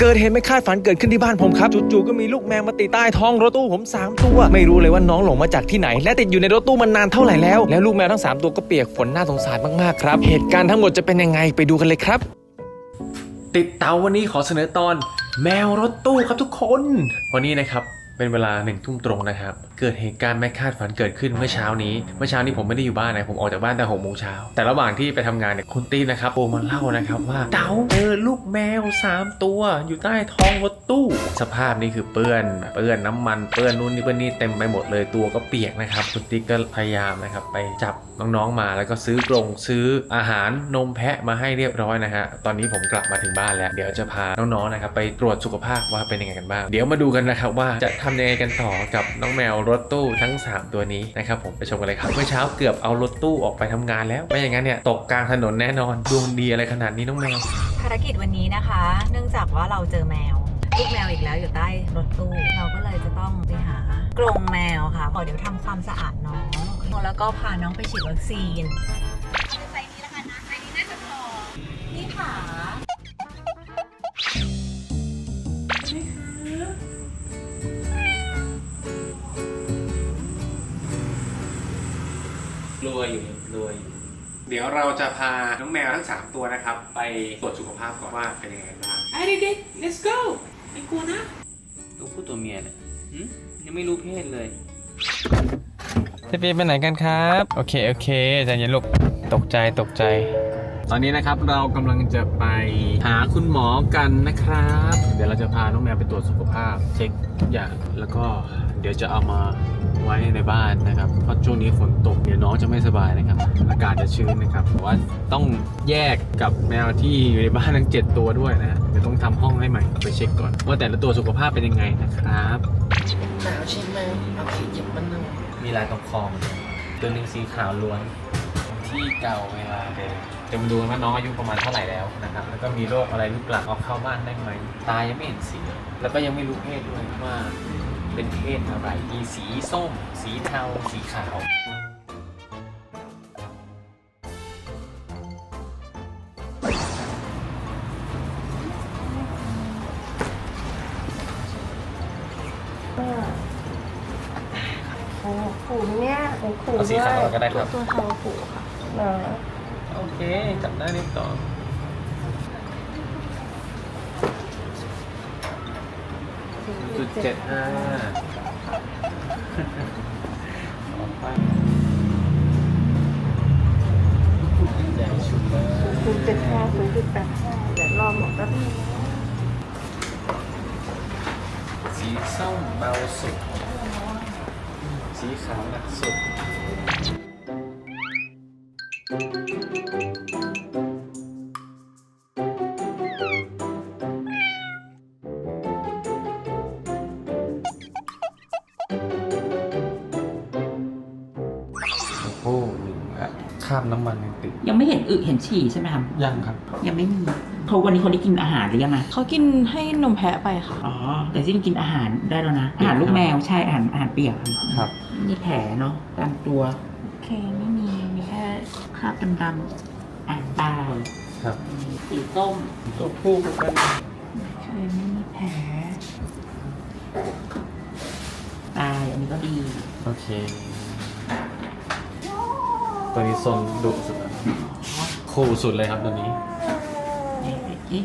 เกิดเหตุไม่คาดฝันเกิดขึ้นที่บ้านผมครับจู่ๆก็มีลูกแมวมาติดใต้ท้องรถตู้ผม 3 ตัว ไม่รู้เลยว่าน้องหลงมาจากที่ไหน และติดอยู่ในรถตู้มันนานเท่าไหร่แล้ว แล้วลูกแมวทั้ง 3 ตัวก็เปียกฝนน่าสงสารมากๆครับ เหตุการณ์ทั้งหมดจะเป็นยังไงไปดูกันเลยครับ ติดเตาวันนี้ขอเสนอตอน แมวรถตู้ครับทุกคน วันนี้นะครับ เป็นเวลาหนึ่งทุ่มตรงนะครับ เกิดเหตุการณ์ไม่คาดฝันเกิดขึ้นเมื่อเช้านี้ เมื่อเช้านี้ผมไม่ได้อยู่บ้านนะ ผมออกจากบ้านแต่หกโมงเช้า แต่ระหว่างที่ไปทำงานเนี่ย คุณตีนะครับโทรมาเล่านะครับว่าเต๋าเจอลูกแมวสามตัว อยู่ใต้ท้องรถตู้ สภาพนี่คือเปื้อน เปื้อนน้ำมัน เปื้อนนู่นนี่เปื้อนนี่เต็มไปหมดเลย ตัวก็เปียกนะครับ คุณติ๊กก็พยายามนะครับไปจับน้องๆมา แล้วก็ซื้อกรงซื้ออาหารนมแพะมาให้เรียบร้อยนะฮะ ตอนนี้ผมกลับมาถึงบ้านแล้ว เดี๋ยวจะพาน้องๆนะครับไปตรวจสุขภาพว่าเป็นยังไงกันบ้าง เดี๋ยวมาดูกันนะครับว่าจะทำยังไงกันต่อกับน้องแมวรถตู้ทั้ง 3 ตัวนี้นะครับผมไปชมกันเลยครับเมื่อเช้าเกือบเอารถตู้ออกไปทำงานแล้วไม่อย่างนั้นเนี่ยตกกลางถนนแน่นอนดวงดีอะไรขนาดนี้น้องแมวภารกิจวันนี้นะคะ เนื่องจากว่าเราเจอแมวลูกแมวอีกแล้วอยู่ใต้รถตู้ เราก็เลยจะต้องไปหากรงแมวค่ะบอเดี๋ยวทำความสะอาดน้องแล้วก็พาน้องไปฉีดวัคซีน ดี๋ยวเราจะพาน้องแมวทั้ง 3 ตัวนะครับ ไปตรวจสุขภาพก่อนว่าเป็นยังไงบ้างไอ้เด็กๆ let's go ไม่กลัวนะ ตัวผู้ตัวเมียเนี่ยหึยังไม่รู้เพศเลย พี่ปีไปไหนกันครับ โอเค โอเคใจเย็นลูกตกใจตกใจ ตอนนี้นะครับเรากำลังจะไปหาคุณหมอกันนะครับ เดี๋ยวเราจะพาน้องแมวไปตรวจสุขภาพเช็คทุกอย่างแล้วก็เดี๋ยวจะเอามาไว้ในบ้านนะครับ เพราะช่วงนี้ฝนตกเดี๋ยวน้องจะไม่สบายนะครับ อากาศจะชื้นนะครับแต่ว่าต้องแยกกับแมวที่อยู่ในบ้านทั้ง 7 ตัวด้วยนะฮะเดี๋ยวต้องทำห้องให้ใหม่ไปเช็คก่อน ว่าแต่ละตัวสุขภาพเป็นยังไงนะครับหนาวใช่ไหมเอาขี้เจ็บมันหนึ่งมีลายตรงคอมตัวหนึ่งสีขาวล้วนที่เก่าเวลาเดิม จะมาดูกันว่าน้องอายุประมาณเท่าไหร่แล้วนะครับแล้วก็มีโรคอะไรหรือเปล่าเอาเข้าบ้านได้ไหมตายังไม่เห็นสีเลยแล้วก็ยังไม่รู้เพศด้วยว่าเป็นเพศอะไรมีสีส้ม สีเทา สีขาวโอ้ผูเนี่ยโอ้ผูเอาสีขาวก็ได้ครับ ตัวเทาผูค่ะนะโอ เคจับได้เรียบร้อยจุดเจ็ดห้าต่อไปใหญ่ชุดเลยศูนย์จุดห้าศูนย์จุดแปดห้าเดี๋ยวรอหมอแป๊บนึงสีส้มเบาสุด สีขาวหนักสุดโคราบน้ำมันยังติดยังไม่เห็นอึเห็นฉี่ใช่ไหมครับยังครับ ยังไม่มีเขาวันนี้เขาได้กินอาหารหรือยังไงเขากินให้นมแพะไปค่ะ อ๋อ แต่ที่กินอาหารได้แล้วนะ อาหารลูกแมวใช่อาหารอาหารเปียกครับครับมีแผลเนาะตามตัว โอเค ไม่มี มีแค่คราบดำๆอ่างตายครับสีส้มตัวผู้เหมือนกันโอเคไม่มีแผลตายอันนี้ก็ดี โอเค ตัวนี้ซนดุสุดแล้วคู่สุดเลยครับตัวนี้เอ๊ะเอ๊ะ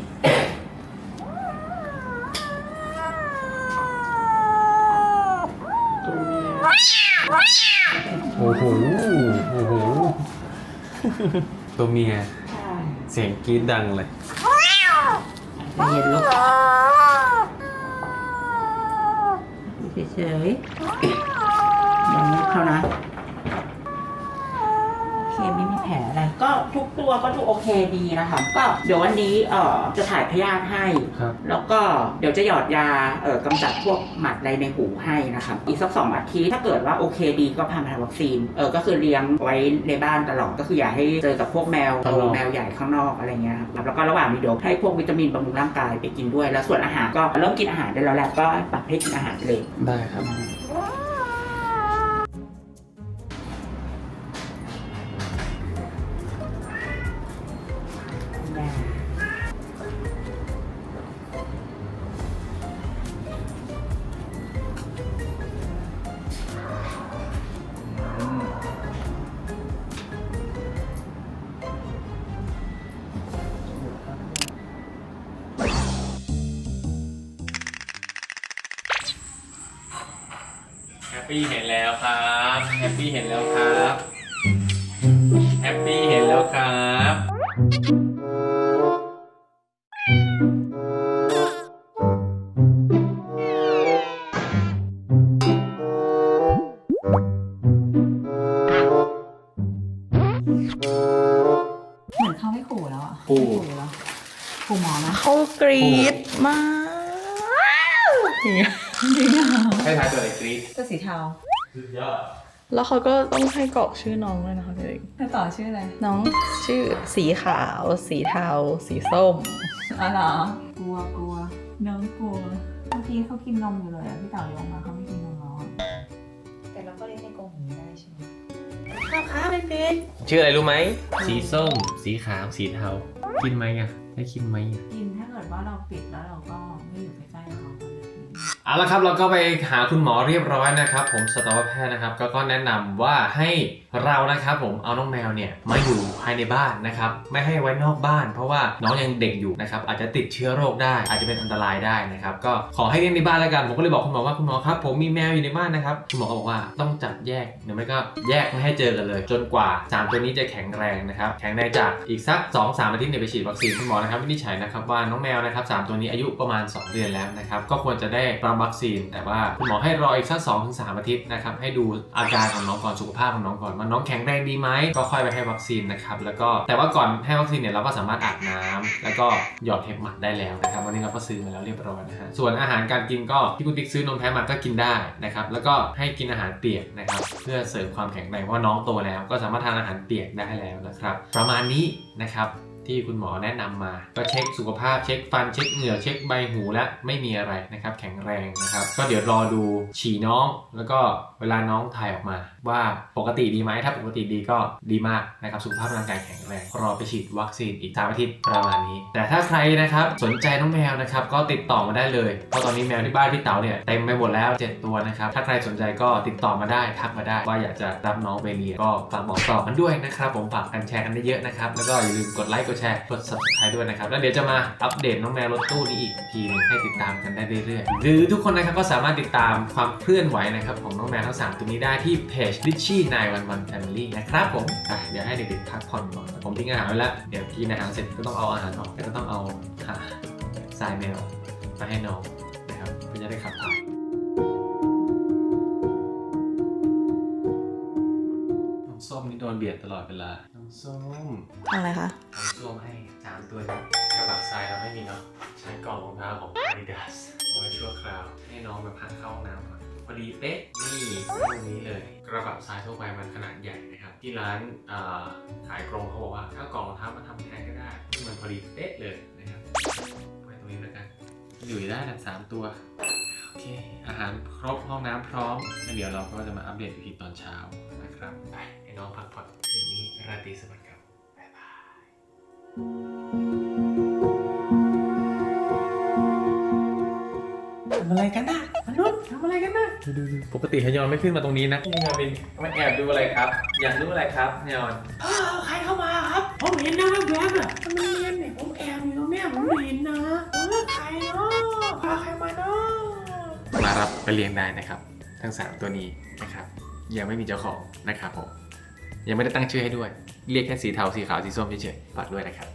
โอ้โห โอ้โห ตัวเมีย เสียงกรี๊ดดังเลยใจเย็นลูกดูเฉยๆลองเข้านะ โอเคไม่มีแผลอะไร ก็ ทุกตัวก็ดูโอเคดีนะคะ ก็เดี๋ยววันนี้เอ่อจะถ่ายพยาธิให้ ครับแล้วก็เดี๋ยวจะหยอดยาเอ่อกำจัดพวกหมัดอะไรในหูให้นะครับอีกสักสองอาทิตย์ถ้าเกิดว่าโอเคดีก็พามาทำวัคซีนเออก็คือเลี้ยงไว้ในบ้านตลอดก็คืออย่าให้เจอกับพวกแมวข้างนอกแมวใหญ่ข้างนอกอะไรเงี้ยครับแล้วก็ระหว่างนี้เดี๋ยวให้พวกวิตามินบำรุงร่างกายไปกินด้วย แล้วส่วนอาหารก็เริ่มกินอาหารได้แล้วแหละก็ปรับให้กินอาหารเลย ได้ครับได้ ปี้เห็นแล้วครับแฮปปี้เห็นแล้วครับแฮปปี้เห็นแล้วครับเหมือนเขาไม่ขู่แล้วอะขู่ไม่แล้วขู่หมอนะ เขากรี๊ดมากอย่างเงี้ย ให้ทายตัวอะไรกรี๊ดตัวสีเทา สุดยอดแล้วเขาก็ต้องให้กรอกชื่อน้องด้วยนะคะพี่เอกเธอต่อชื่ออะไรน้องชื่อสีขาว สีเทา สีส้ม อ๋อเหรอกลัวกลัวน้องกลัวเมื่อกี้เขากินนมอยู่เลยอะพี่เต๋ายกมาเขาไม่กินนมแล้วอะแต่เราก็เลี้ยงในกรงอย่างนี้ได้ใช่ไหมชื่ออะไรรู้ไหม สีส้ม สีขาว สีเทา กินไหมอะ ได้กินไหมอะ กินถ้าเกิดว่าเราปิดแล้วเราก็ไม่อยู่ใกล้ๆเขาก็ เอาละครับเราก็ไปหาคุณหมอเรียบร้อยนะครับ ผมสัตวแพทย์นะครับก็ก็แนะนำว่าให้เรานะครับผมเอาน้องแมวเนี่ยมาอยู่ายในบ้านนะครับไม่ให้ไว้นอกบ้าน เพราะว่าน้องยังเด็กอยู่นะครับอาจจะติดเชื้อโรคได้ อาจจะเป็นอันตรายได้นะครับก็ขอให้เลี้ยงในบ้านแล้วกันผมก็เลยบอกคุณหมอว่าคุณหมอครับผมมีแมวอยู่ในบ้านนะครับคุณหมอก็บอกว่าต้องจับแยกหรือไม่ก็แยกไม่ให้เจอกันเลย จนกว่าสามตัวนี้จะแข็งแรงนะครับแข็งแรงจากอีกสัก2อสามอาทิตย์เนี่ยไปฉีดวัคซีนคุณหมอนะครับวินิจฉัยนะครับว่าน้องแมวนะครับสามตัวนี้อายุประมาณ 2 เดือนแล้วนะครับก็ควรจะได้รับวัคซีน แต่ว่าคุณหมอให้รออีกสักสองถึงสามอาทิตย์นะครับให้ดูอาการของน้องก่อนสุขภาพของน้องก่อนว่าน้องแข็งแรงดีไหมก็ค่อยไปให้วัคซีนนะครับแล้วก็แต่ว่าก่อนให้วัคซีนเนี่ยเราก็สามารถอาบน้ำแล้วก็หยอดเห็บหมัดได้แล้วนะครับวันนี้เราก็ซื้อมาแล้วเรียบร้อยนะฮะส่วนอาหารการกินก็ที่คุณติ๊กซื้อนมแพ้มาก็กินได้นะครับแล้วก็ให้กินอาหารเปียกนะครับเพื่อเสริมความแข็งแรงเพราะว่าน้องโตแล้ว ก็สามารถทานอาหารเปียกได้แล้วนะครับ ประมาณนี้นะครับ ที่คุณหมอแนะนำมา ก็เช็คสุขภาพเช็คฟันเช็คเหงื่อเช็คใบหูและไม่มีอะไรนะครับแข็งแรงนะครับ ก็เดี๋ยวรอดูฉี่น้อง แล้วก็เวลาน้องถ่ายออกมา ว่าปกติดีไหมถ้าปกติดีก็ดีมากนะครับสุขภาพร่างกายแข็งแรงรอไปฉีดวัคซีนอีกสามอาทิตย์ประมาณนี้ แต่ถ้าใครนะครับสนใจน้องแมวนะครับก็ติดต่อมาได้เลยเพราะตอนนี้แมวที่บ้านพี่เต๋าเนี่ยเต็มไปหมดแล้ว 7 ตัวนะครับถ้าใครสนใจก็ติดต่อมาได้ทักมาได้ ว่าอยากจะรับน้องไปเรียนก็ฝากบอกต่อกันด้วยนะครับผมฝากกันแชร์กันเยอะๆนะครับแล้วก็อย่าลืมกดไลค์กดแชร์กด subscribe ด้วยนะครับ แล้วเดี๋ยวจะมาอัปเดตน้องแมวรถตู้นี้อีกทีหนึงให้ติดตามกันได้เรื่อยๆ หรือทุกคนนะครับก็สามารถติดตามความเคลื่อนไหวนะครับของน้องแมวทั้งสามตัวนี้ได้ที่เพจ Richie 911 Family นะครับผมอะเดี๋ยวให้เด็กๆพักผ่อนก่อนผมทิ้งอาหารไว้แล้ว เดี๋ยวกินอาหารเสร็จก็ต้องเอาอาหารออกแล้วก็ต้องเอาค่ะทรายแมวมาให้น้องนะครับเพื่อจะได้ขับถ่ายน้องส้มนี่โดนเบียดตลอดเวลาน้องส้ม อะไรคะ น้องส้มให้สามตัวนี้กระบะทรายเราไม่มีเนาะใช้กล่องรองเท้าของ Adidas เอาไว้ชั่วคราวให้น้องแบบพักเข้าห้องน้ำก่อนพอดีเป๊ะนี่ตรงนี้เลย กระบะทรายทั่วไปมันขนาดใหญ่นะครับ ที่ร้านอ่าขายกรงเขาบอกว่าถ้ากล่องรองเท้ามาทำแทนก็ได้ซึ่งมันพอดีเป๊ะเลยนะครับไว้ตรงนี้แล้วกันอยู่ได้นะสามตัวโอเคอาหารครบห้องน้ำพร้อมแล้วเดี๋ยวเราก็จะมาอัปเดตอีกทีตอนเช้านะครับไปให้น้องพักผ่อนคืนนี้ราตรีสวัสดิ์ ทำอะไรกันนะมนุษย์ทำอะไรกันนะดูดูปกติฮยอนไม่ขึ้นมาตรงนี้นะนี่ฮยอนเป็นมาแอบดูอะไรครับ อยากรู้อะไรครับฮยอนใครเข้ามาครับ ผมเห็นนะแวบๆอะทำไมเรียนเนี่ยผมแอบอยู่ตรงเนี้ยผมเห็นนะเออใครเนาะพาใครมาเนาะมารับไปเลี้ยงได้นะครับ ทั้ง 3 ตัวนี้นะครับ ยังไม่มีเจ้าของนะครับผม ยังไม่ได้ตั้งชื่อให้ด้วย เรียกแค่สีเทาสีขาวสีส้มเฉยๆฝากด้วยนะครับ